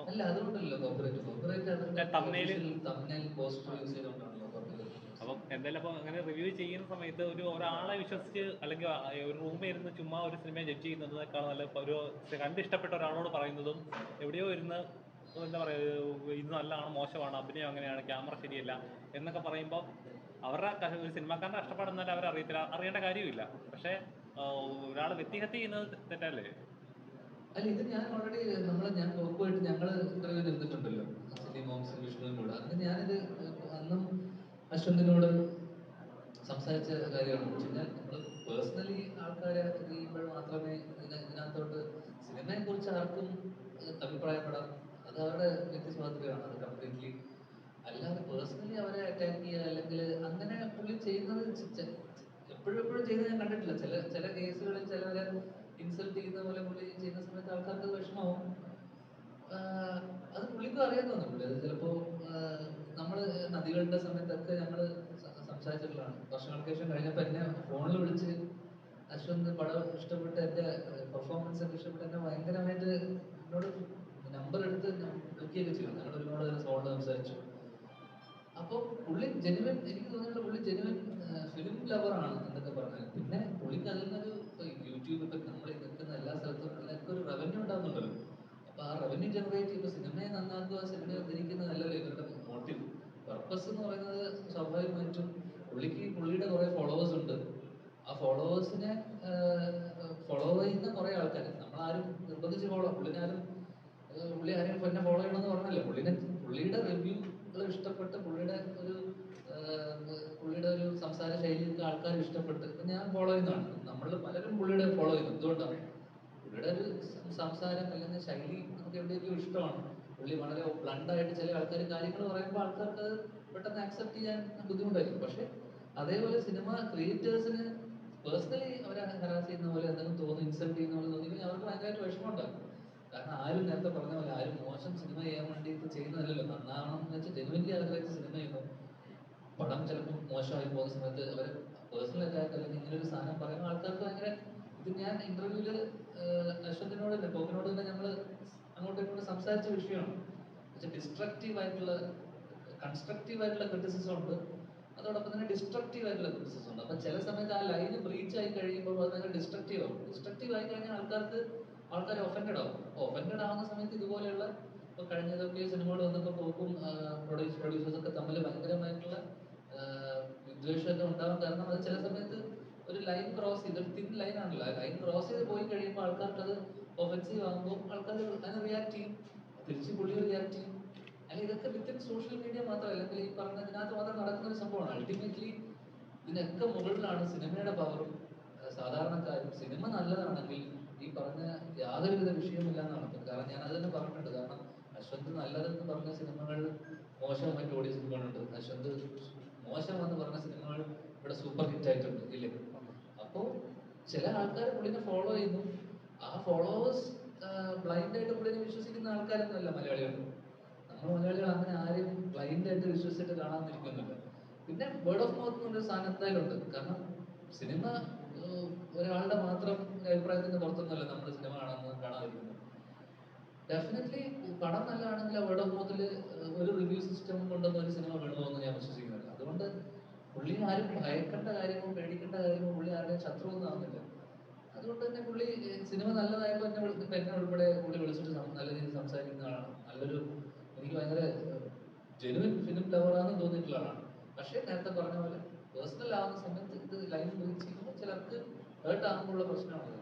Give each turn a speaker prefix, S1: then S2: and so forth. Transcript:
S1: അപ്പം
S2: അല്ല അതുകൊണ്ടല്ലോ കോപ്പറേറ്റ് കോപ്പറേറ്റ്
S1: thumbnail-
S2: തമ്മിൽ പോസ്റ്റർ യൂസ് ചെയ്തുകൊണ്ടാണല്ലോ കോപ്പറേറ്റ്
S1: അപ്പം എന്തായാലും അപ്പോൾ അങ്ങനെ റിവ്യൂ ചെയ്യുന്ന സമയത്ത് ഒരു ഒരാളെ വിശ്വസിച്ച് അല്ലെങ്കിൽ ഒരു റൂമിൽ ഇരുന്ന് ചുമ്മാ ഒരു സിനിമ ജഡ്ജ് ചെയ്യുന്നതിനേക്കാൾ നല്ല ഒരു കണ്ടിഷ്ടപ്പെട്ട ഒരാളോട് പറയുന്നതും എവിടെയോ ഇരുന്ന് എന്താ പറയുക ഇത് നല്ലതാണ് മോശമാണ് അഭിനയം അങ്ങനെയാണ് ക്യാമറ ശരിയല്ല എന്നൊക്കെ പറയുമ്പോൾ അവരുടെ ഒരു സിനിമാക്കാരന്റെ കഷ്ടപ്പാടെന്നാലും അവർ അറിയത്തില്ല അറിയേണ്ട കാര്യമില്ല പക്ഷേ ഒരാൾ വ്യക്തിഹത്യ ചെയ്യുന്നത് തെറ്റല്ലേ?
S2: അല്ല ഇത് ഞാൻ ഓൾറെഡി നമ്മൾ ഞാൻ കോക്കുമായിട്ട് ഞങ്ങൾ ഇന്റർവ്യൂ നിന്നിട്ടുണ്ടല്ലോ സിനി മോംസ് വിഷ്ണുവും കൂടെ അന്ന് ഞാനിത് അന്നും അശ്വന്തിനോട് സംസാരിച്ച കാര്യമാണ്. പക്ഷെ ഞാൻ നമ്മൾ പേഴ്സണലി ആൾക്കാരെ ചെയ്യുമ്പോൾ മാത്രമേ ഇതിന ഇതിനകത്തോട്ട് സിനിമയെ കുറിച്ച് ആർക്കും അഭിപ്രായപ്പെടാം. അത് അവരുടെ വ്യക്തി സ്വാതന്ത്ര്യമാണ് അത് കംപ്ലീറ്റ്ലി അല്ലാതെ പേഴ്സണലി അവരെ അറ്റാക്ക് ചെയ്യുക അല്ലെങ്കിൽ അങ്ങനെ പുള്ളി ചെയ്യുന്നത് എപ്പോഴും എപ്പോഴും ചെയ്യുന്നത് ഞാൻ കണ്ടിട്ടില്ല. ചില ചില കേസുകളിൽ ചിലവരെ ഇൻസൾട്ട് ചെയ്യുന്ന പോലെ പുള്ളി ചെയ്യുന്ന സമയത്ത് ആൾക്കാർക്ക് അത് വിഷമാവും ആഹ് അത് പുള്ളിക്കും അറിയാൻ തോന്നുന്നു അത് ചിലപ്പോ ആഹ് നമ്മൾ നദികളുടെ സമയത്തൊക്കെ ഞങ്ങൾ സ- സംസാരിച്ചിട്ടുള്ളതാണ് വർഷങ്ങൾക്ക് ശേഷം കഴിഞ്ഞപ്പോ എന്നെ ഫോണിൽ വിളിച്ച് അശ്വന്ത് പടം ഇഷ്ടപ്പെട്ട് എന്റെ പെർഫോമൻസ് ഒക്കെ ഇഷ്ടപ്പെട്ട് എന്നെ ഭയങ്കരമായിട്ട് എന്നോട് നമ്പർ എടുത്ത് ഞാൻ വിളിക്കുകയൊക്കെ ചെയ്തു. ഞങ്ങൾ ഒരുപാട് നേരം ഫോണിൽ സംസാരിച്ചു. അപ്പൊ പുള്ളി ജെനുവൻ എനിക്ക് തോന്നിയിട്ടുള്ള പുള്ളി ജെനുവൻ ഫിലിം ലവർ ആണ് എന്നൊക്കെ പറഞ്ഞാൽ. പിന്നെ പുള്ളിക്ക് അതിൽ നിന്നൊരു യൂട്യൂബ് ഇപ്പം നമ്മൾ നിൽക്കുന്ന എല്ലാ സ്ഥലത്തും എല്ലാവർക്കും ഒരു റവന്യൂ ഉണ്ടാകുന്നുണ്ടല്ലോ അപ്പൊ ആ റവന്യൂ ജനറേറ്റ് ചെയ്യുമ്പോൾ സിനിമയെ നന്നാക്കുക സിനിമയെ ഉദ്ധരിക്കുന്നതല്ലല്ലോ ഇവരുടെ മോട്ടീവ് പർപ്പസ് എന്ന് പറയുന്നത് സ്വാഭാവികമായിട്ടും പുള്ളിക്ക് പുള്ളിയുടെ കുറേ ഫോളോവേഴ്സ് ഉണ്ട്. ആ ഫോളോവേഴ്സിനെ ഫോളോ ചെയ്യുന്ന കുറെ ആൾക്കാർ നമ്മളാരും നിർബന്ധിച്ച് ഫോളോ പുള്ളിനാരും പുള്ളി ആരെയും എന്നെ ഫോളോ ചെയ്യണമെന്ന് പറഞ്ഞല്ലോ? പുള്ളിനെ പുള്ളിയുടെ റിവ്യൂകൾ ഇഷ്ടപ്പെട്ട് പുള്ളിയുടെ ഒരു പുള്ളിയുടെ ഒരു സംസാര ശൈലിയൊക്കെ ആൾക്കാർ ഇഷ്ടപ്പെട്ട് ഇപ്പൊ ഞാൻ ഫോളോ ചെയ്യുന്നതാണ്. നമ്മൾ പലരും പുള്ളിയുടെ ഫോളോ ചെയ്യുന്നു. എന്തുകൊണ്ടാണ്? പുള്ളിയുടെ ഒരു സംസാരം അല്ലെങ്കിൽ ശൈലി നമുക്ക് എവിടെയൊക്കെയോ ഇഷ്ടമാണ്. പുള്ളി വളരെ ബ്ലണ്ടായിട്ട് ചില ആൾക്കാർ കാര്യങ്ങൾ പറയുമ്പോൾ ആൾക്കാർക്ക് അത് പെട്ടെന്ന് ആക്സെപ്റ്റ് ചെയ്യാൻ ബുദ്ധിമുട്ടായിരിക്കും. പക്ഷെ അതേപോലെ സിനിമ ക്രിയേറ്റേഴ്സിന് പേഴ്സണലി അവരെ ഹരാസ് ചെയ്യുന്ന പോലെ എന്തെങ്കിലും തോന്നി ഇൻസൾട്ട് ചെയ്യുന്ന പോലെ തോന്നിക്കഴിഞ്ഞാൽ അവർക്ക് ഭയങ്കരമായിട്ട് വിഷമം ഉണ്ടാകും കാരണം ആരും നേരത്തെ പറഞ്ഞ പോലെ ആരും മോശം സിനിമ ചെയ്യാൻ വേണ്ടിയിട്ട് ചെയ്യുന്നതല്ലല്ലോ. നന്നാവണം എന്ന് വെച്ചാൽ ജനുവൻലി ആഗ്രഹിച്ച് സിനിമ ചെയ്യുമ്പോൾ പടം ചിലപ്പോൾ മോശമായി പോകുന്ന സമയത്ത് അവർ പേഴ്സണൽ അറ്റാക്ക് അല്ലെങ്കിൽ ഇങ്ങനെ ഒരു സാധനം പറയുന്ന ആൾക്കാർക്ക് ഭയങ്കര ഇത് ഞാൻ ഇന്റർവ്യൂവിൽ അശ്വത്തിനോട് തന്നെ കോക്കിനോട് തന്നെ ഞങ്ങൾ അങ്ങോട്ടും ഇങ്ങോട്ടും സംസാരിച്ച വിഷയമാണ്. പക്ഷെ ഡിസ്ട്രക്റ്റീവ് ആയിട്ടുള്ള കൺസ്ട്രക്റ്റീവ് ആയിട്ടുള്ള ക്രിറ്റിസിസം ഉണ്ട്. അതോടൊപ്പം തന്നെ ഡിസ്ട്രക്റ്റീവ് ആയിട്ടുള്ള ക്രിറ്റിസിസം ഉണ്ട്. അപ്പൊ ചില സമയത്ത് ആ ലൈന് ബ്രീച്ച് ആയി കഴിയുമ്പോൾ അത് ഭയങ്കര ഡിസ്ട്രക്റ്റീവ് ആവും. ഡിസ്ട്രക്റ്റീവ് ആയി കഴിഞ്ഞാൽ ആൾക്കാർക്ക് ആൾക്കാർ ഒഫൻഡഡ് ആവും. ഒഫൻഡഡ് ആവുന്ന സമയത്ത് ഇതുപോലെയുള്ള ഇപ്പൊ കഴിഞ്ഞതൊക്കെ സിനിമകൾ വന്നപ്പോൾ പോക്കും പ്രൊഡ്യൂസ് പ്രൊഡ്യൂസേഴ്സ് ഒക്കെ തമ്മിൽ ഭയങ്കരമായിട്ടുള്ള വിദ്വേഷമൊക്കെ ഉണ്ടാവാൻ കാരണം അത് ചില സമയത്ത് ഒരു ലൈൻ ക്രോസ് ചെയ്ത് ഒരു തിൻ ലൈൻ ആണല്ലോ. ആ ലൈൻ ക്രോസ് ചെയ്ത് പോയി കഴിയുമ്പോൾ ആൾക്കാർക്ക് അത് ഒഫൻസീവ് ആകുമ്പോൾ ആൾക്കാർ അതിന് റിയാക്ട് ചെയ്യും. തിരിച്ച് പുള്ളി റിയാക്ട് ചെയ്യും. ഇതൊക്കെ വിത്തിൻ സോഷ്യൽ മീഡിയ മാത്രമല്ല. അല്ലെങ്കിൽ ഈ പറഞ്ഞ ഇതിനകത്ത് മാത്രം നടക്കുന്ന ഒരു സംഭവമാണ്. അൾട്ടിമേറ്റ്ലി ഇതിനൊക്കെ മുകളിലാണ് സിനിമയുടെ പവറും സാധാരണക്കാരും. സിനിമ നല്ലതാണെങ്കിൽ ഈ പറഞ്ഞ യാതൊരുവിധ വിഷയമില്ല എന്നാണ് അർത്ഥം. കാരണം ഞാൻ അത് തന്നെ പറഞ്ഞിട്ടുണ്ട്. കാരണം അശ്വന്ത് നല്ലതെന്ന് പറഞ്ഞ സിനിമകൾ മോശം മറ്റു ഓടിയ സിനിമകളുണ്ട്. അശ്വന്ത് മോശമെന്ന് പറഞ്ഞ സിനിമകൾ ഇവിടെ സൂപ്പർ ഹിറ്റ് ആയിട്ടുണ്ട് ഇല്ലേ? അപ്പോൾ ചില ആൾക്കാർ പുള്ളിനെ ഫോളോ ചെയ്യുന്നു. ആ ഫോളോവേഴ്സ് ബ്ലൈൻഡ് ആയിട്ട് പുള്ളിനെ വിശ്വസിക്കുന്ന ആൾക്കാരൊന്നുമല്ല മലയാളികൾ. നമ്മൾ മലയാളികൾ അങ്ങനെ ആരെയും ബ്ലൈൻഡ് ആയിട്ട് വിശ്വസിച്ചിട്ട് കാണാതിരിക്കുന്നുണ്ട് പിന്നെ വേർഡ് ഓഫ് മൗത്ത് എന്നൊരു സാധനം എന്തായാലും ഉണ്ട് കാരണം സിനിമ ഒരാളുടെ മാത്രം അഭിപ്രായത്തിന്റെ പുറത്തൊന്നുമല്ല നമ്മൾ സിനിമ കാണാൻ കാണാതിരിക്കുന്നത്. ഡെഫിനറ്റ്ലി പടം നല്ലതാണെങ്കിൽ ആ വേർഡ് ഓഫ് മൗത്തിൽ ഒരു റിവ്യൂ സിസ്റ്റം കൊണ്ടൊന്നും ഒരു സിനിമ എന്ന് ഞാൻ വിശ്വസിക്കുന്നില്ല. അതുകൊണ്ട് പുള്ളി ആരും ഭയക്കേണ്ട കാര്യമോ പേടിക്കേണ്ട കാര്യമോ പുള്ളി ശത്രു ഒന്നും ആവുന്നില്ല. അതുകൊണ്ട് തന്നെ പുള്ളി സിനിമ നല്ലതായപ്പോൾ എന്നെ എന്നെ ഉൾപ്പെടെ പുള്ളി വിളിച്ചിട്ട് നല്ല രീതിയിൽ സംസാരിക്കുന്ന ആളാണ് നല്ലൊരു എനിക്ക് ഭയങ്കര ജെനുവിൻ ഫിലിം ലവറാണെന്ന് തോന്നിയിട്ടുള്ള ആളാണ്. പക്ഷേ നേരത്തെ പറഞ്ഞ പോലെ പേഴ്സണൽ ആവുന്ന സമയത്ത് ഇത് ലൈൻ ബ്രീച്ച് ചെയ്യുമ്പോൾ ചിലർക്ക് ഹേർട്ട് ആകുമ്പോഴുള്ള പ്രശ്നമാണ്